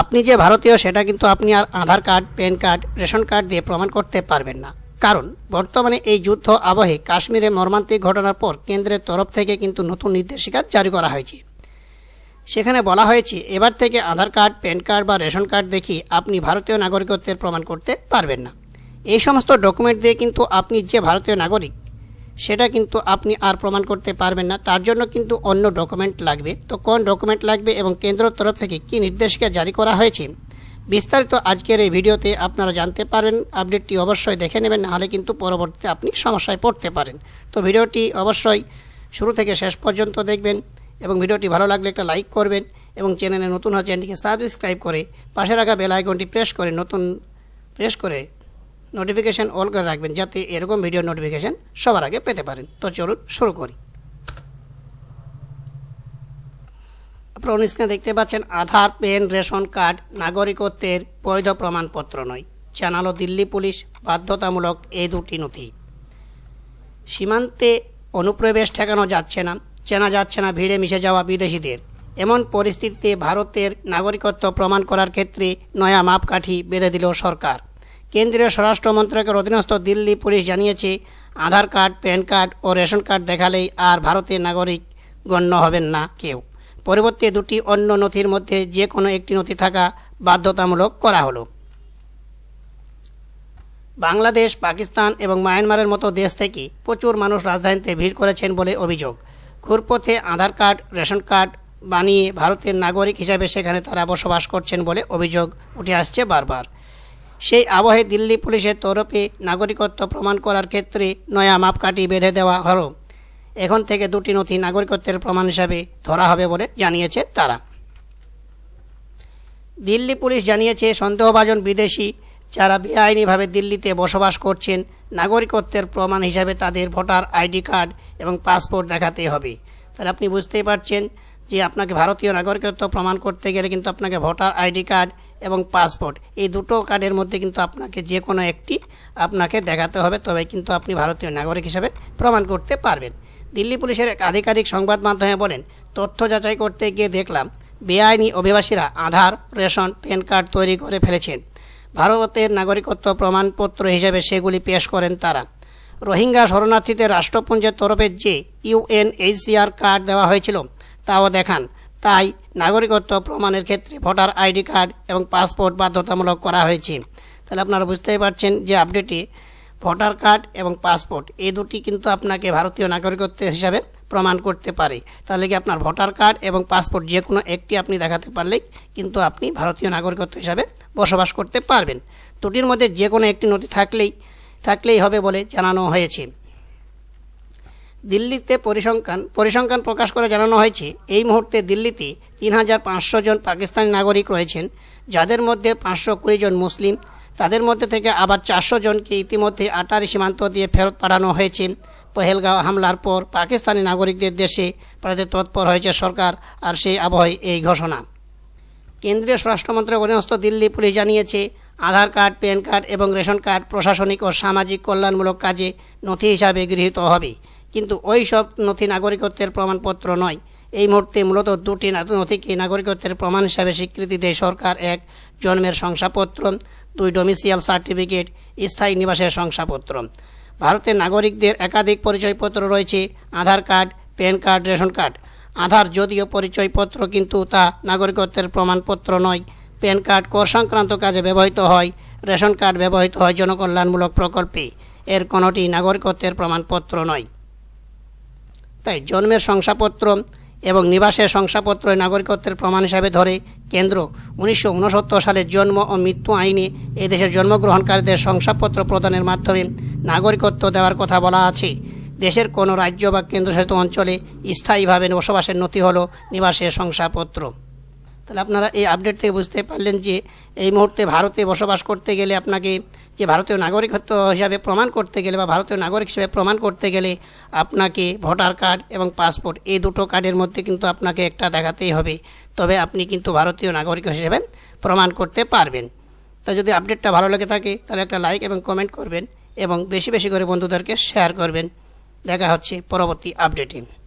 আপনি যে ভারতীয়, সেটা কিন্তু আপনি আর Aadhaar card, PAN card, ration card দিয়ে প্রমাণ করতে পারবেন না। কারণ, বর্তমানে এই যুদ্ধ আবহে কাশ্মীরে মর্মান্তিক ঘটনার পর কেন্দ্রের তরফ থেকে কিন্তু নতুন নির্দেশিকা জারি করা হয়েছে। সেখানে বলা হয়েছে, এবার থেকে আধার কার্ড, প্যান কার্ড বা রেশন কার্ড দেখিয়ে আপনি ভারতীয় নাগরিকত্বের প্রমাণ করতে পারবেন না। এই সমস্ত ডকুমেন্ট দিয়ে কিন্তু আপনি যে ভারতীয় নাগরিক সেটা কিন্তু আপনি আর প্রমাণ করতে পারবেন না। তার জন্য কিন্তু অন্য ডকুমেন্ট লাগবে। তো কোন ডকুমেন্ট লাগবে এবং কেন্দ্রের তরফ থেকে কী নির্দেশিকা জারি করা হয়েছে? বিস্তারিত আজকের এই ভিডিওতে আপনারা জানতে পারবেন। আপডেটটি অবশ্যই দেখে নেবেন নাহলে কিন্তু পরবর্তীতে আপনি সমস্যায় পড়তে পারেন। তো ভিডিওটি অবশ্যই শুরু থেকে শেষ পর্যন্ত দেখবেন এবং ভিডিওটি ভালো লাগলে একটা লাইক করবেন এবং চ্যানেলে নতুন হওয়া চ্যানেলটিকে সাবস্ক্রাইব করে পাশে রাখা বেল আইকনটি প্রেস করে নতুন, প্রেস করে নোটিফিকেশান অল করে রাখবেন যাতে এরকম ভিডিও নোটিফিকেশান সবার আগে পেতে পারেন। তো চলুন শুরু করি। আপনারা অনুষ্ঠানে দেখতে পাচ্ছেন, আধার পেন রেশন কার্ড, নাগরিকত্বের বৈধ প্রমাণপত্র নয়। জানালো দিল্লি পুলিশ, বাধ্যতামূলক এই দুটি নথি। সীমান্তে অনুপ্রবেশ ঠেকানো যাচ্ছে না, চেনা যাচ্ছে না ভিড়ে মিশে যাওয়া বিদেশিদের। এমন পরিস্থিতিতে ভারতের নাগরিকত্ব প্রমাণ করার ক্ষেত্রে নয়া মাপকাঠি বেঁধে দিল সরকার। কেন্দ্রীয় স্বরাষ্ট্র মন্ত্রকের অধীনস্থ দিল্লি পুলিশ জানিয়েছে, আধার কার্ড, প্যান কার্ড ও রেশন কার্ড দেখালেই আর ভারতের নাগরিক গণ্য হবেন না কেউ। পরিবর্তে দুটি অন্য নথির মধ্যে যে কোনো একটি নথি থাকা বাধ্যতামূলক করা হলো। বাংলাদেশ, পাকিস্তান এবং মায়ানমারের মতো দেশ থেকে প্রচুর মানুষ রাজধানীতে ভিড় করেছেন বলে অভিযোগ। ঘুরপথে আধার কার্ড, রেশন কার্ড বানিয়ে ভারতের নাগরিক হিসাবে সেখানে তারা বসবাস করছেন বলে অভিযোগ উঠে আসছে বারবার। সেই আবহে দিল্লি পুলিশের তরফে নাগরিকত্ব প্রমাণ করার ক্ষেত্রে নয়া মাপকাঠি বেঁধে দেওয়া হলো। এখন থেকে দুটি নথি নাগরিকত্বের প্রমাণ হিসাবে ধরা হবে বলে জানিয়েছে তারা। দিল্লি পুলিশ জানিয়েছে, সন্দেহভাজন বিদেশি যারা বেআইনিভাবে দিল্লিতে বসবাস করছেন, নাগরিকত্বের প্রমাণ হিসাবে তাদের ভোটার আইডি কার্ড এবং পাসপোর্ট দেখাতে হবে। তাহলে আপনি বুঝতেই পারছেন যে আপনাকে ভারতীয় নাগরিকত্ব প্রমাণ করতে গেলে কিন্তু আপনাকে ভোটার আইডি কার্ড এবং পাসপোর্ট। এই দুটো কার্ডের মধ্যে কিন্তু আপনাকে যে কোনো একটি আপনাকে দেখাতে হবে, তবে কিন্তু আপনি ভারতীয় নাগরিক হিসাবে প্রমাণ করতে পারবেন। দিল্লি পুলিশের এক আধিকারিক সংবাদ মাধ্যমে বলেন, তথ্য যাচাই করতে গিয়ে দেখলাম, বেআইনি অভিবাসীরা আধার, রেশন, প্যান কার্ড তৈরি করে ফেলেছেন। ভারতের নাগরিকত্ব প্রমাণপত্র হিসেবে সেগুলি পেশ করেন তারা। রোহিঙ্গা শরণার্থীদের রাষ্ট্রপুঞ্জের তরফে যে ইউএনএইচসিআর কার্ড দেওয়া হয়েছিল, তাও দেখান। তাই নাগরিকত্ব প্রমাণের ক্ষেত্রে ভোটার আইডি কার্ড এবং পাসপোর্ট বাধ্যতামূলক করা হয়েছে। তাহলে আপনারা বুঝতেই পারছেন যে আপডেটে ভোটার কার্ড এবং পাসপোর্ট এই দুটি কিন্তু আপনাকে ভারতীয় নাগরিকত্ব হিসাবে প্রমাণ করতে পারে। তাহলে কি আপনার ভোটার কার্ড এবং পাসপোর্ট যে কোনো একটি আপনি দেখাতে পারলেই কিন্তু আপনি ভারতীয় নাগরিকত্ব হিসাবে বসবাস করতে পারবেন। দুটির মধ্যে যে কোনো একটি নথি থাকলেই থাকলেই হবে বলে জানানো হয়েছে। দিল্লিতে পরিসংখ্যান পরিসংখ্যান প্রকাশ করে জানানো হয়েছে, এই মুহূর্তে দিল্লিতে তিন হাজার পাঁচশো জন পাকিস্তানি নাগরিক রয়েছেন, যাদের মধ্যে পাঁচশো কুড়ি জন মুসলিম। তাদের মধ্যে থেকে আবার চারশো জনকে ইতিমধ্যে আটারি সীমান্ত দিয়ে ফেরত পাঠানো হয়েছে। পহেলগাঁও হামলার পর পাকিস্তানি নাগরিকদের দেশে পাঠাতে তৎপর হয়েছে সরকার আর সেই আবহে এই ঘোষণা। কেন্দ্রীয় স্বরাষ্ট্রমন্ত্রী অধীনস্থ দিল্লি পুলিশ জানিয়েছে, আধার কার্ড, প্যান কার্ড এবং রেশন কার্ড প্রশাসনিক ও সামাজিক কল্যাণমূলক কাজে নথি হিসাবে গৃহীত হবে। কিন্তু ওই সব নথি নাগরিকত্বের প্রমাণপত্র নয়। এই মুহূর্তে মূলত দুটি নথিকে নাগরিকত্বের প্রমাণ হিসাবে স্বীকৃতি দেয় সরকার। এক, জন্মের শংসাপত্র। দুই ডোমিসিয়াল সার্টিফিকেট স্থায়ী নিবাসের শংসাপত্র। ভারতের নাগরিকদের একাধিক পরিচয়পত্র রয়েছে। Aadhaar card, PAN card, ration card. Aadhaar যদিও পরিচয়পত্র, কিন্তু তা নাগরিকত্বের প্রমাণপত্র নয়। প্যান কার্ড কর সংক্রান্ত কাজে ব্যবহৃত হয়। রেশন কার্ড ব্যবহৃত হয় জনকল্যাণমূলক প্রকল্পে। এর কোনোটি নাগরিকত্বের প্রমাণপত্র নয়। তাই জন্মের শংসাপত্র এবং নিবাসের শংসাপত্র নাগরিকত্বের প্রমাণ হিসাবে ধরে কেন্দ্র। উনিশশো উনসত্তর সালের জন্ম ও মৃত্যু আইনে এদেশের জন্মগ্রহণকারীদের শংসাপত্র প্রদানের মাধ্যমে নাগরিকত্ব দেওয়ার কথা বলা আছে। দেশের কোনো রাজ্য বা কেন্দ্রশাসিত অঞ্চলে স্থায়ীভাবে বসবাসের নথি হলো নিবাসের শংসাপত্র। তাহলে আপনারা এই আপডেট থেকে বুঝতে পারলেন যে এই মুহূর্তে ভারতে বসবাস করতে গেলে আপনাকে যে ভারতীয় নাগরিকত্ব হিসাবে প্রমাণ করতে গেলে বা ভারতীয় নাগরিক হিসেবে প্রমাণ করতে গেলে আপনাকে ভোটার কার্ড এবং পাসপোর্ট এই দুটো কার্ডের মধ্যে কিন্তু আপনাকে একটা দেখাতেই হবে। তবে আপনি কিন্তু ভারতীয় নাগরিক হিসেবে প্রমাণ করতে পারবেন। তো যদি আপডেটটা ভালো লেগে থাকে, তাহলে একটা লাইক এবং কমেন্ট করবেন এবং বেশি বেশি করে বন্ধুদেরকে শেয়ার করবেন। দেখা হচ্ছে পরবর্তী আপডেটে।